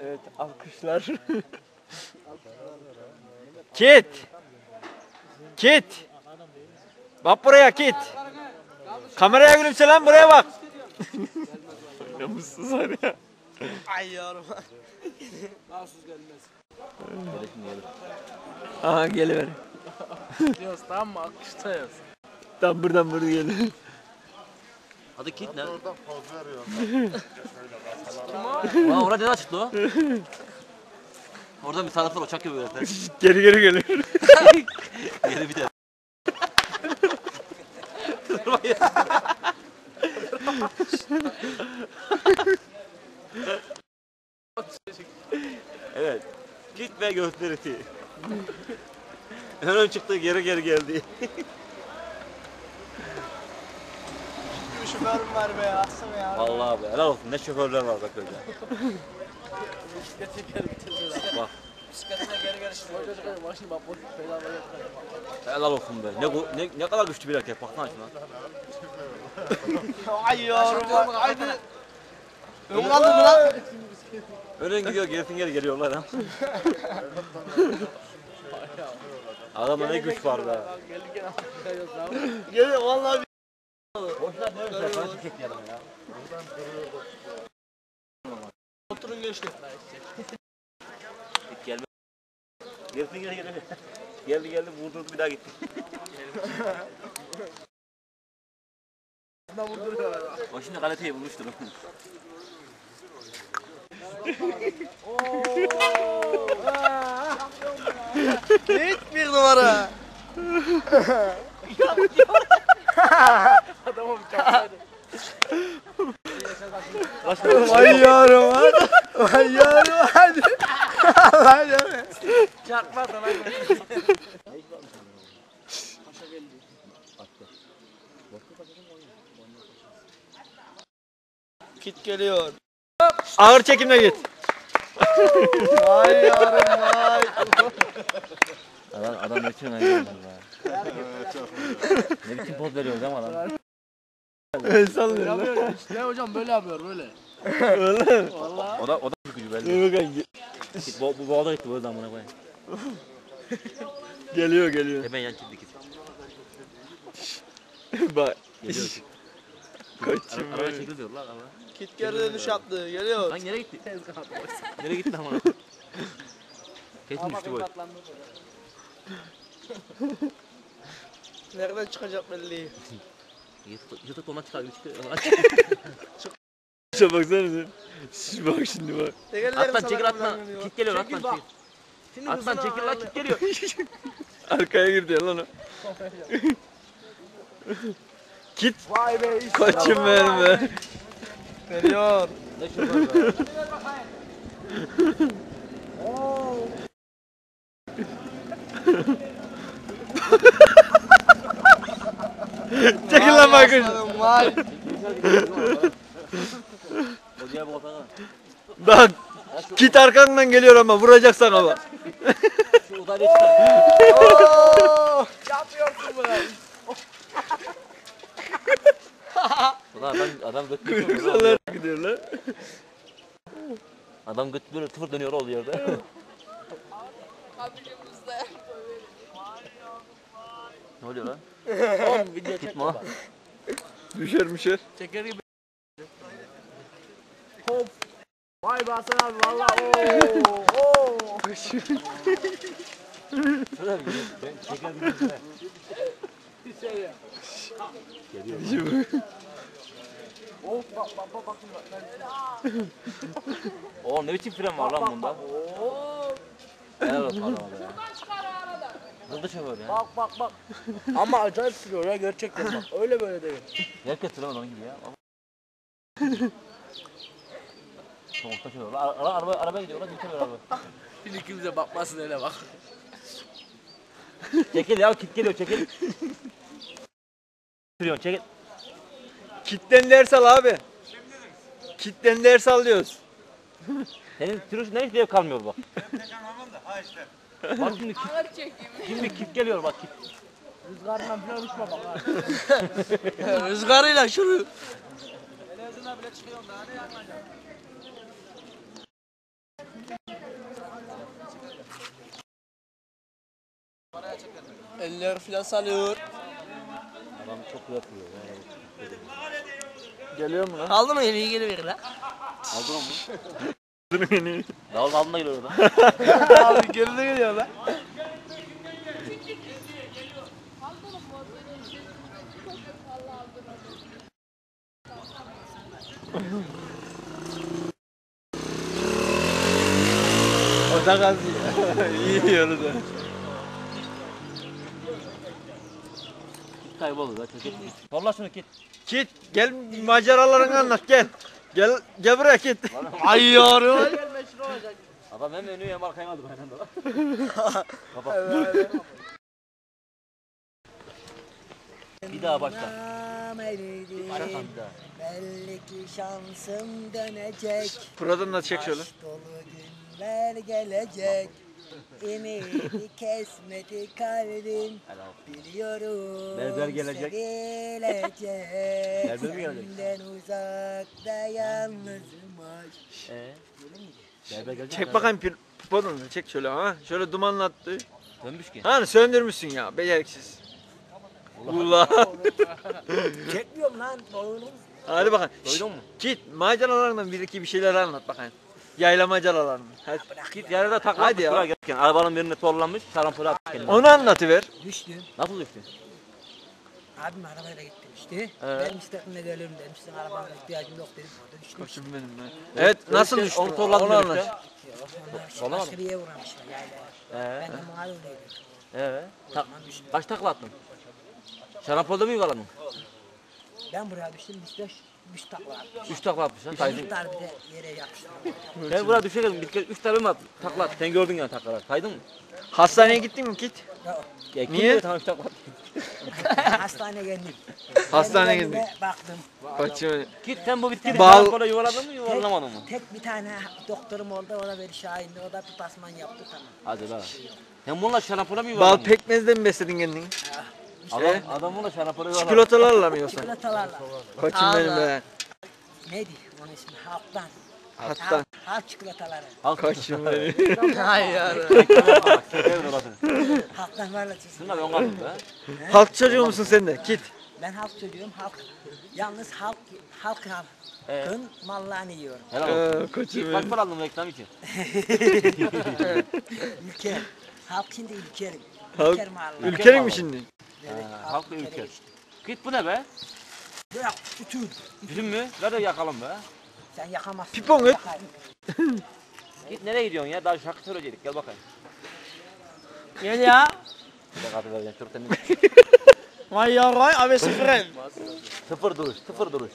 Evet alkışlar. Kit. Kit. Bak buraya Kit. Kameraya gülümse lan buraya bak. Namussuz var ya. Ay yavrum. Mahsus gelmez. Aha geliver. Diyoruz tamam mı? Akıştayız. Tam buradan buraya geliyor. Adı Kit ne? Oradan poz veriyor. Lan orada neden çıktı o? Orada bir taraflar uçak gibi böyle. Geri geri geliyor. Yeri bir de. evet. Kit ve gösterisi. Ön çıktı geri geri geldi. Bir şoförüm var be atsana ya. Vallahi abi helal olsun ne şoförler var bak öyle. Bisiklete geri bitirdiler. Bak Bisikletine geri geri şimdi. Hoca çıkıyor. Şimdi bak bu pedal yapıyor. helal olsun be. Ne, gu- ne, ne kadar güçlü bir erkek baksana şuna. Ay yavrum bak. Haydi. Ön kaldı mı lan? Önün gidiyor gerisin geri geliyorlar ha. Adamda ne güç var be. Geliyor vallahi. Boşlar ne öyle çekti adam ya. Oturun geçti. Git gelme. Gerisin geri geliyor. geldi geldi vurdu bir daha gitti. Ne vurduruyor? O şimdi kaliteyi bulmuştur. Hiç bir numara. Adama bir çarpsaydı. Vay yavrum hadi. Vay yavrum hadi. Allah yavrum. Çarpmadı lan. Kit geliyor. Ağır çekimle git. Vay yavrum vay. Adam, adam ne biçim ayırıyor Ne biçim poz veriyor değil mi adam? El sallıyor lan. Yapıyor işte hocam böyle yapıyor böyle. Vallahi. O da, o da gücü belli. Dur bakalım. Git, bu, bu boğada gitti böyle amına koyayım. Geliyor geliyor. Hemen yan çizdi git. Bak. Geliyor. Koçum Araba benim. çekil diyor lan ama. Kit geri dönüş yaptı. Geliyor. Lan nereye gitti? nereye gitti amına Kesin düştü bu. Nereden çıkacak belli değil. Yatık ondan çıkar gibi çıkıyor. Şuna baksana sen. Şş, bak şimdi bak. Atlan çekil kullanıyor. Kit geliyor atlan çekil. Şimdi Atlan çekil lan kit geliyor. Arkaya girdi lan o. Git. Vay be. işte. Koçum benim be. Geliyor. Ne şoför be. Çekil lan Vay bakın. Aslanım, otana. Bak. Git arkandan geliyor ama vuracak sana bak. Şu. Oo, Yapıyorsun bunu. Ulan adam, adam göt. Kuyruksal gidiyor lan. Adam göt böyle tıfır dönüyor ol yerde. ne oluyor lan? Oğlum video çek. Düşer düşer. Çeker gibi. Hop. Vay be Hasan abi valla ooo. Oo. Şurada bir ben çeker şey ya. Şimdi Of bak bak bak bakın bak. Oğlum ne biçim fren var lan bunda? Oo. Helal olsun adama be. Hızlı şoför ya. Bak bak bak. Ama acayip sürüyor ya gerçekten bak. Öyle böyle değil. Herkes süremez onun gibi ya. Soğukta şoför. Ara, ara, araba, araba gidiyor lan geçemiyor araba. Şimdi kimse bakmasın öyle bak. Çekil ya kit geliyor çekil. Sürüyorsun çekil. kitten ders al abi. Kitten ders al diyoruz. Senin sürüş ne hiç kalmıyor bak bak şimdi kit. Ağır. Şimdi kit geliyor bak kit. Rüzgarla falan uçma bak abi. Rüzgarıyla şunu. Televizyona bile çıkıyorum daha ne yaklanacağım. Eller filan salıyor. Adam çok yapıyor. Geliyor mu lan? Aldı mı eli geri ver lan. Aldın mı? Davulun altında geliyor orada. Abi geride geliyor lan. o da kazıyor. İyi yiyoruz da. Git kayboldu da çocuk. Solla şunu git. Kit gel maceralarını anlat gel. Gel gel buraya Kit. Ay yavrum. Adam hem önü hem arkaya aldı anda. lan. Baba. Bir daha başla. Başla bir daha. Belli ki şansım dönecek. Buradan da çek şöyle. Dolu günler gelecek. Ümidi kesmedi kalbim. Biliyorum Berber gelecek. sevilecek. Berber mi gelecek? Senden uzakta yalnızım aşk. Ee? Berber gelecek. Çek bakayım pil Pardon çek şöyle ha. Şöyle dumanla attı. Dönmüş ki. Hani söndürmüşsün ya beceriksiz. Ula. Çekmiyorum lan. Hadi bakalım. Duydun mu? Git maceralarından bir iki bir şeyler anlat bakayım. Yayla maceralarını. Hadi. Git yarıda takla. Hadi ya. Gelirken arabanın birine torlanmış. Şarampole atmış. Onu anlatıver. Düştüm. Nasıl düştü? Abim arabayla gittim işte. Evet. Ben müstakimle gelirim dedim. Sizin arabana ihtiyacım yok dedim. Orada düştüm. Koçum benim ben. Evet nasıl Dönüşte düştü? Onu torladın Onu anlat. Onlar başka bir yere uğramışlar yaylaya. Ee? Ben de mağarındaydım. Evet. O Ta- kaç takla attın? Şarampolde mi yuvarladın? Ben buraya düştüm. Beş, üç takla attık. Üç takla atmışsın. Saydın. Çocuklar bir de yere yapıştırdı. Ben buraya düşerim. Bir kere üç tane mi attın? Takla attın. Sen gördün yani taklalar. Saydın mı? Hastaneye gittin mi Kit? Ya, Ya, kim Niye? diyor Tamam üç takla attın. Hastaneye geldim. Hastaneye kendime Baktım. Koçum. Git sen bu bitkiyi Bal- şarampole yuvarladın mı yuvarlamadın mı? Tek bir tane doktorum oldu. O da beni şahindi. O da bir tasman yaptı tamam. Hadi la. Sen bununla şarampole mi yuvarladın? Bal pekmezden mi besledin kendini? Adam, adam bununla şarampole yuvarladı. Çikolatalarla mı yoksa? Çikolatalarla. Koçum benim be. Neydi onun ismi? Halktan. Hattan. Halk, halk çikolataları. Halk Koçum benim. Orası. Halktan varla da ben kaldım be. Halk çocuğu musun sen de? Kit. Ben halk çocuğum. Halk. Yalnız halk halk halkın Evet. mallarını yiyorum. Helal olsun. Ee, koçum Git kaç benim. para aldın bu reklam için? Ülker. Halk şimdi ülkerim. Halk- Ülker malları. Ülkenin mi şimdi? Evet, Ha, halk ve ülkerim ülker. işte. Git bu ne be? Bırak bütün. Bizim mi? Ver de yakalım be. Sen yakamazsın. Pipon et. Git nereye gidiyorsun ya? Daha şarkı söyleyecektik. Gel bakayım. Gel ya. Bir dakika adı vereceğim. Çok temiz. Vay yavrum abi sıfırın. sıfır duruş. Sıfır duruş.